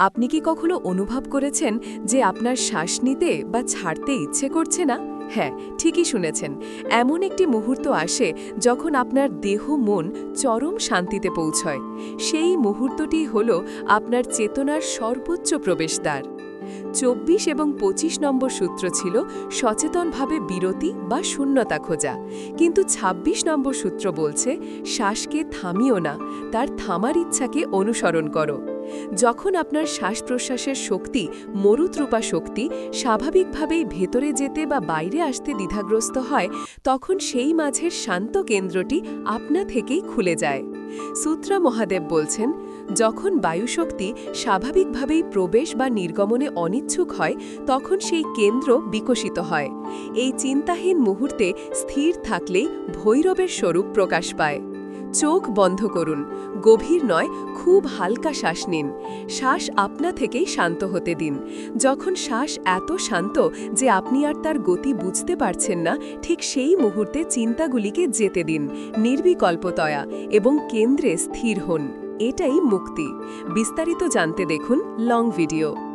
আপনি কি কখনো অনুভব করেছেন যে আপনার শ্বাস নিতে বা ছাড়তে ইচ্ছে করছে না? হ্যাঁ ঠিকই শুনেছেন। এমন একটি মুহূর্ত আসে যখন আপনার দেহ মন চরম শান্তিতে পৌঁছয়। সেই মুহূর্তটি হল আপনার চেতনার সর্বোচ্চ প্রবেশদ্বার। চব্বিশ এবং ২৫ নম্বর সূত্র ছিল সচেতনভাবে বিরতি বা শূন্যতা খোঁজা। কিন্তু ২৬ নম্বর সূত্র বলছে, শ্বাসকে থামিও না, তার থামার ইচ্ছাকে অনুসরণ করো। যখন আপনার শ্বাস প্রশ্বাসের শক্তি, মরুত্রূপা শক্তি স্বাভাবিকভাবেই ভেতরে যেতে বা বাইরে আসতে দ্বিধাগ্রস্ত হয়, তখন সেই মাঝের শান্ত কেন্দ্রটি আপনা থেকেই খুলে যায়। সূত্রা মহাদেব বলছেন, যখন বায়ুশক্তি স্বাভাবিকভাবেই প্রবেশ বা নির্গমনে অনিচ্ছুক হয়, তখন সেই কেন্দ্র বিকশিত হয়। এই চিন্তাহীন মুহূর্তে স্থির থাকলেই ভৈরবের স্বরূপ প্রকাশ পায়। চোখ বন্ধ করুন। গভীর নয়, খুব হালকা শ্বাস নিন। শ্বাস আপনা থেকেই শান্ত হতে দিন। যখন শ্বাস এত শান্ত যে আপনি আর তার গতি বুঝতে পারছেন না, ঠিক সেই মুহূর্তে চিন্তাগুলিকে যেতে দিন। নির্বিকল্পতয়া এবং কেন্দ্রে স্থির হন। এটাই মুক্তি। বিস্তারিত জানতে দেখুন লং ভিডিও।